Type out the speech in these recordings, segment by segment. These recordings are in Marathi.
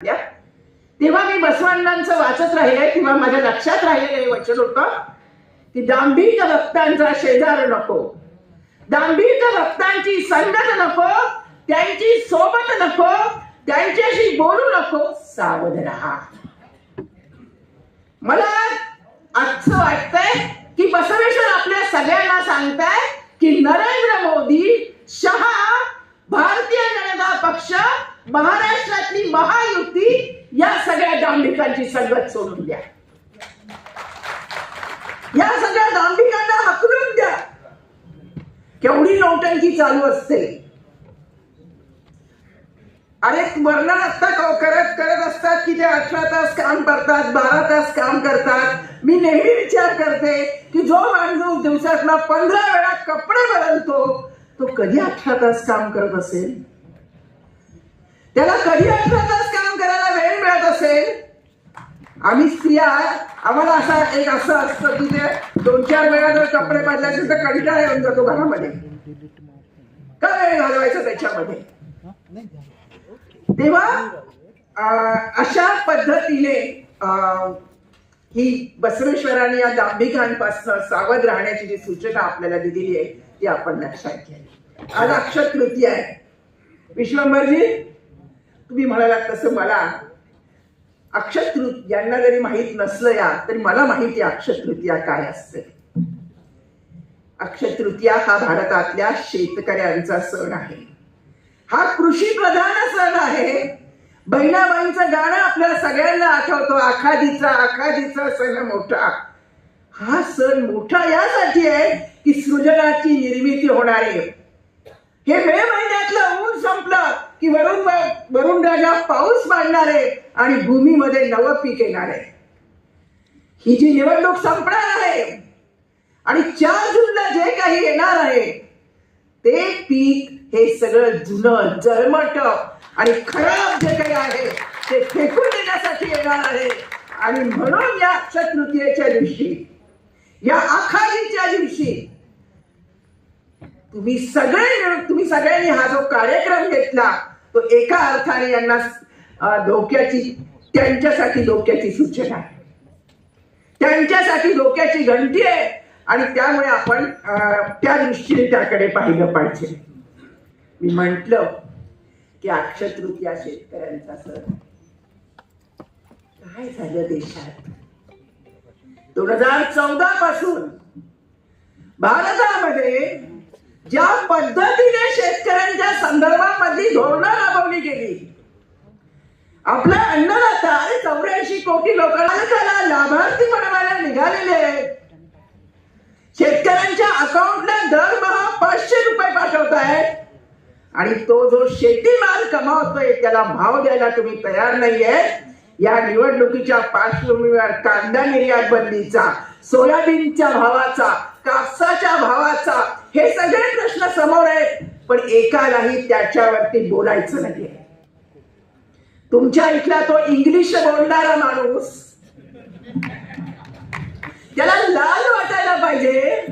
तेव्हा मी बसवांनांचं वाचत राहिले किंवा माझ्या लक्षात राहिलेलं हे वचन होतं की दांभिक भक्तांचा शेजार नको. दांभिक भक्तांची संगत नको त्यांची सोबत नको त्यांच्याशी बोलू नको सावध राहा. मला असं वाटतंय की बसवेश्वर आपल्या सगळ्यांना सांगताय की नरेंद्र मोदी शहा भारतीय जनता पक्ष महाराष्ट्रातली महायुती या सगळ्या दांभिकांची संगत सोडून द्या. या सगळ्या दांभिकांना हकलून द्या. केवढी नौटंकी चालू असते. अरे वर्णन असतात करत करत असतात की ते अठरा तास काम करतात बारा तास काम करतात. मी नेहमी विचार करते की जो माणूस दिवसातला पंधरा वेळा कपडे बदलतो तो कधी अठरा तास काम करत असेल? त्याला कधी अठरा तास काम करायला वेळ मिळत असेल? आम्ही स्त्रिया आम्हाला असा एक असं असतं की ते दोन चार वेळा जर कपडे बदलायचे तर कंटाळा येऊन जातो घरामध्ये. का वेळ घालवायचं त्याच्यामध्ये? तेव्हा अशा पद्धतीने ही बसवेश्वरांनी या दांभिकांपासून सावध राहण्याची जी सूचना आपल्याला दिलेली आहे ती आपण लक्षात घ्या. आज अक्षय तृतीय आहे. विश्वंभरजी तुम्ही म्हणालात तसं मला. अक्षतृत यांना जरी माहीत नसलं या तरी मला माहिती आहे काय असते. अक्षतृतीया हा भारतातल्या शेतकऱ्यांचा सण आहे. हा कृषी प्रधान सण आहे. बहिणाबाईंचं गाणं आपल्या सगळ्यांना आठवतो. आखादीचा आखादीचा सण मोठा. हा सण मोठा यासाठी आहे की सृजनाची निर्मिती होणार आहे. हे मे महिन्यातलं ऊन संपलं की वरुण वरुण राजा पाऊस पाडणार आहे आणि भूमीमध्ये नवं पीक येणार. आहे ही जी निवडणूक संपणार आहे आणि चार जूनला जे काही येणार आहे ते पीक हे सगळं जुनं जळमट आणि खराब जे काही आहे ते फेकून देण्यासाठी येणार आहे. आणि म्हणून या अक्षय तृतीयेच्या दिवशी या आखाडीच्या दिवशी तुम्ही सगळे मिळून तुम्ही सगळ्यांनी हा जो कार्यक्रम घेतला तो एका अर्थाने यांना धोक्याची त्यांच्यासाठी धोक्याची सूचना आहे. त्यांच्यासाठी धोक्याची घंटी आहे आणि त्यामुळे आपण त्या दृष्टीने त्याकडे पाहिलं पाहिजे. मी म्हंटल की अक्षय तृतीया शेतकऱ्यांचा सर काय झालं देशात? दोन हजार चौदा पासून भारतामध्ये ज्या पद्धतीने शेतकऱ्यांच्या संदर्भामधली धोरणं राबवली गेली आपलं अन्नदाता अरे चौऱ्याऐंशी कोटी लोकांना लाभार्थी बनवायला निघालेले आहेत. शेतकऱ्यांच्या अकाउंटला दरमहा पाचशे रुपये पाठवतायत आणि तो जो शेतीमाल कमावतोय त्याला भाव द्यायला तुम्ही तयार नाहीये. या निवडणुकीच्या पार्श्वभूमीवर कांदा निर्यात बंदीचा सोयाबीनच्या भावाचा कापसाच्या भावाचा हे सगळे प्रश्न समोर आहेत पण एकालाही त्याच्यावरती बोलायचं नाहीये. तुमच्या इथला तो इंग्लिश बोलणारा माणूस त्याला लाल वाटायला पाहिजे.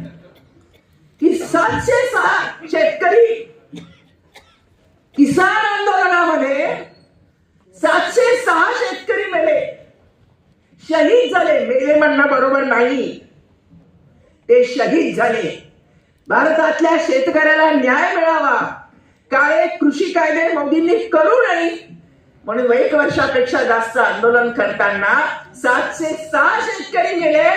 की सातशे सहा शेतकरी किसान आंदोलनामध्ये सातशे सहा शेतकरी मेले. शहीद झाले. मेले म्हणणं बरोबर नाही. ते शहीद झाले. भारतातल्या शेतकऱ्याला न्याय मिळावा. काळे कृषी कायदे मोदींनी करू नये म्हणून एक वर्षापेक्षा जास्त आंदोलन करताना सातशे सहा शेतकरी गेले.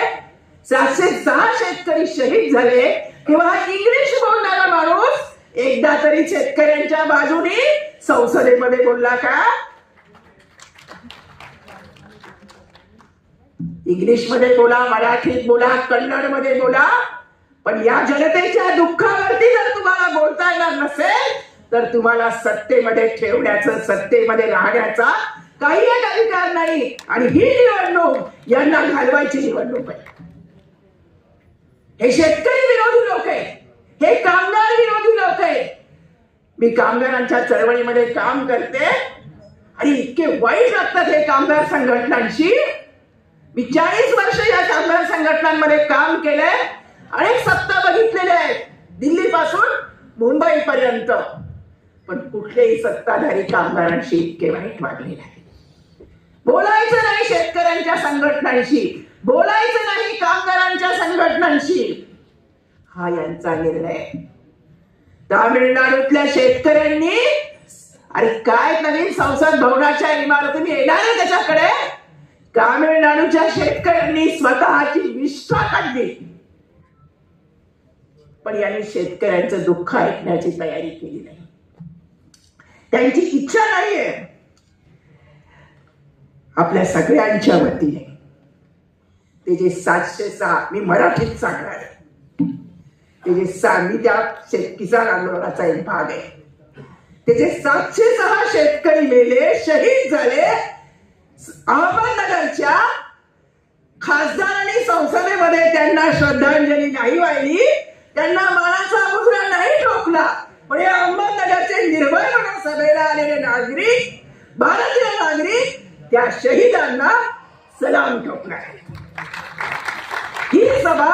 सातशे सहा शेतकरी शहीद झाले. किंवा इंग्लिश बोलणारा माणूस एकदा तरी शेतकऱ्यांच्या बाजूने संसदेमध्ये बोलला का? इंग्लिशमध्ये बोला मराठीत बोला कन्नडमध्ये बोला. पण या जनतेच्या दुःखावरती जर तुम्हाला बोलता येणार नसेल तर तुम्हाला सत्तेमध्ये ठेवण्याचं सत्तेमध्ये राहण्याचा काही एक अधिकार नाही. आणि ही निवडणूक यांना घालवायची निवडणूक आहे. हे शेतकरी विरोधी लोक आहे हे कामगार विरोधी लोक आहे मी कामगारांच्या चळवळीमध्ये काम करते आणि इतके वाईट लागतात हे कामगार संघटनांशी. मी चाळीस वर्ष या कामगार संघटनांमध्ये काम केलंय. अनेक सत्ता बघितलेल्या आहेत. दिल्लीपासून मुंबईपर्यंत. पण कुठलेही सत्ताधारी कामगारांशी इतके वाईट वागले नाही बोलायचं नाही शेतकऱ्यांच्या संघटनांशी. बोलायचं नाही कामगारांच्या संघटनांशी. हा यांचा निर्णय. तामिळनाडूतल्या शेतकऱ्यांनी अरे काय नवीन संसद भवनाच्या इमारतीने येणार आहे त्याच्याकडे? तामिळनाडूच्या शेतकऱ्यांनी स्वतःची विष्ठा काढली. पण यांनी शेतकऱ्यांचं दुःख ऐकण्याची तयारी केली नाही. त्यांची इच्छा नाहीये. आपल्या सगळ्यांच्या वतीने. ते जे सातशे सहा मी मराठीत सांगणार आहे. ते जे सा मी त्या किसान आंदोलनाचा एक भाग आहे. ते जे सातशे सहा शेतकरी मेले शहीद झाले अहमदनगरच्या खासदारांनी संसदेमध्ये त्यांना श्रद्धांजली नाही वाहिली त्यांना मानाचा मुजरा नाही ठोकला. पण या अहमदनगरचे निर्भय म्हणून सभेला आलेले नागरिक भारतीय नागरिक त्या शहीदांना सलाम ठोकणार ही सभा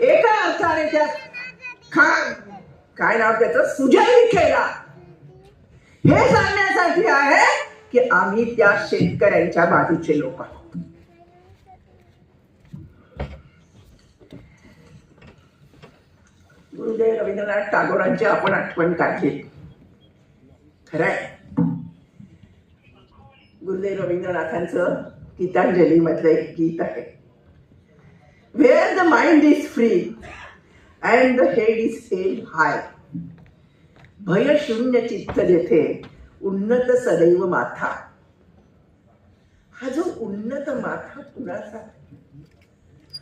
एका अर्थाने त्या खा काय नाव त्याच? सुजय विखेला हे सांगण्यासाठी आहे की आम्ही त्या शेतकऱ्यांच्या बाजूचे लोक आहोत. गुरुदेव रवींद्रनाथ टागोरांची आपण आठवण काढली. खरंय. गुरुदेव रवींद्रनाथांचं गीतांजली मधलं एक गीत आहे. Where the mind is free and the head is sale high भय शून्य चित्त जेथे उन्नत सदैव माथा. हा जो उन्नत माथा कुणाचा?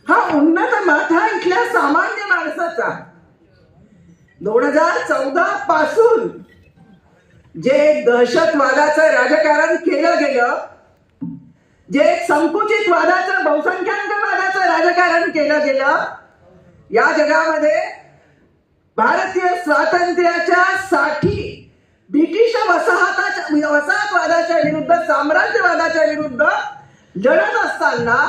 हा उन्नत माथा इथल्या सामान्य माणसाचा. दोन हजार चौदा पासून जे दहशतवादाचं राजकारण केलं गेलं जे संकुचित वादाचं बहुसंख्याकवादाचं राजकारण केलं गेलं या जगामध्ये भारतीय स्वातंत्र्याच्या साठी ब्रिटिश वसाहताच्या म्हणजे वसाहतवादाच्या विरुद्ध साम्राज्यवादाच्या विरुद्ध लढत असताना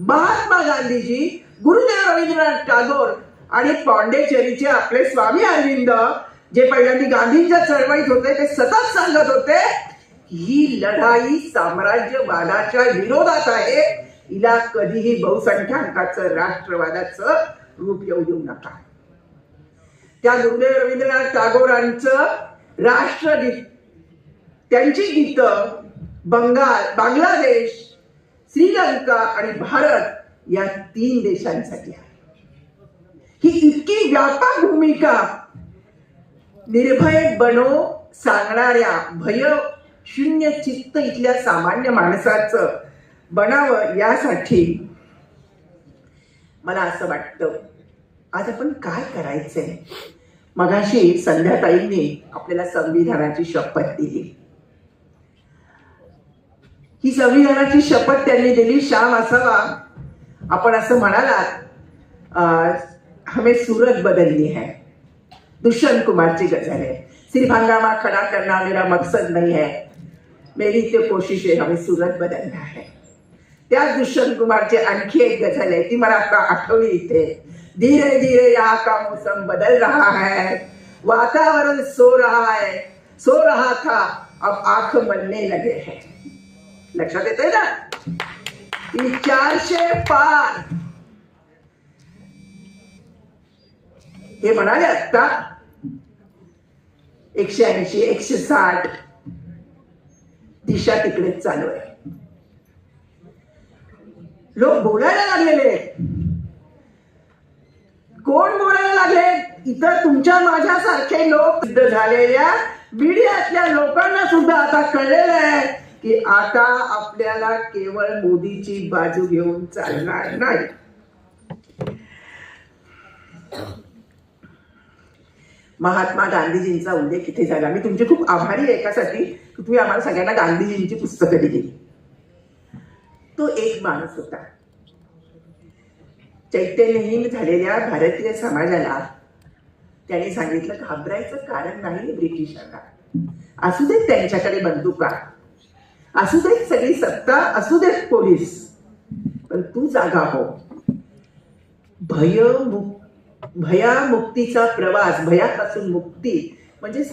महात्मा गांधीजी गुरुदेव रवींद्रनाथ टागोर आणि पॉंडेचेरीचे आपले स्वामी अरविंद जे पहिल्यांदा गांधींच्या चळवळीत होते ते सतत सांगत होते ही लढाई साम्राज्यवादाच्या विरोधात आहे. हिला कधीही बहुसंख्याकाचं राष्ट्रवादाचं रूप येऊ देऊ नका. त्या गुरुदेव रवींद्रनाथ टागोरांचं राष्ट्रगीत त्यांची गीतं बंगाल बांगलादेश श्रीलंका आणि भारत या तीन देशांसाठी आहे. ही इतकी व्यापक भूमिका. निर्भय बनो सांगणाऱ्या भय शून्य चित्त इथल्या सामान्य माणसाचं बनावं यासाठी मला असं वाटतं. आज आपण काय करायचंय? मगाशी संध्याताईंनी आपल्याला संविधानाची शपथ दिली. ही संविधानाची शपथ त्यांनी दिली श्याम असावा. आपण असं म्हणालात अं, हमें सूरत बदलनी है। दुष्यंत कुमार की गज़ल है। सिर्फ़ हंगामा खड़ा करना मेरा मकसद नहीं है। मेरी तो कोशिश है हमें सूरत बदलना है। त्याच दुष्यंत कुमारची आणखी एक गझल आहे ती मला आता आठवली इथे धीरे धीरे यहाँ का मौसम बदल रहा है। वातावरण सो रहा है। सो रहा था। अब आँख बनने लगे हैं। लक्षात येते ना ती चारशे पार हे म्हणाले आता एकशे ऐंशी एकशे साठ दिशा तिकडेच चालू आहे. लोक बोलायला लागलेले कोण बोलायला लागले? इतर तुमच्या माझ्यासारखे लोक सिद्ध झालेल्या मीडियातल्या लोकांना सुद्धा आता कळलेलं आहे की आता आपल्याला केवळ मोदीची बाजू घेऊन चालणार नाही. महात्मा गांधीजींचा उल्लेख इथे झाला. मी तुमचे खूप आभारी आहे एकासाठी की तुम्ही आम्हाला सगळ्यांना गांधीजींची पुस्तकं दिली. तो एक माणूस होता. चैतन्यहीन झालेल्या भारतीय समाजाला त्याने सांगितलं घाबरायचं कारण नाही ब्रिटिशांना. असू देत त्यांच्याकडे बंदुका. असू देत सगळी सत्ता असू देत पोलीस. पण तू जागा हो. भय भयामुक्तीचा प्रवास भयापासून मुक्ती म्हणजे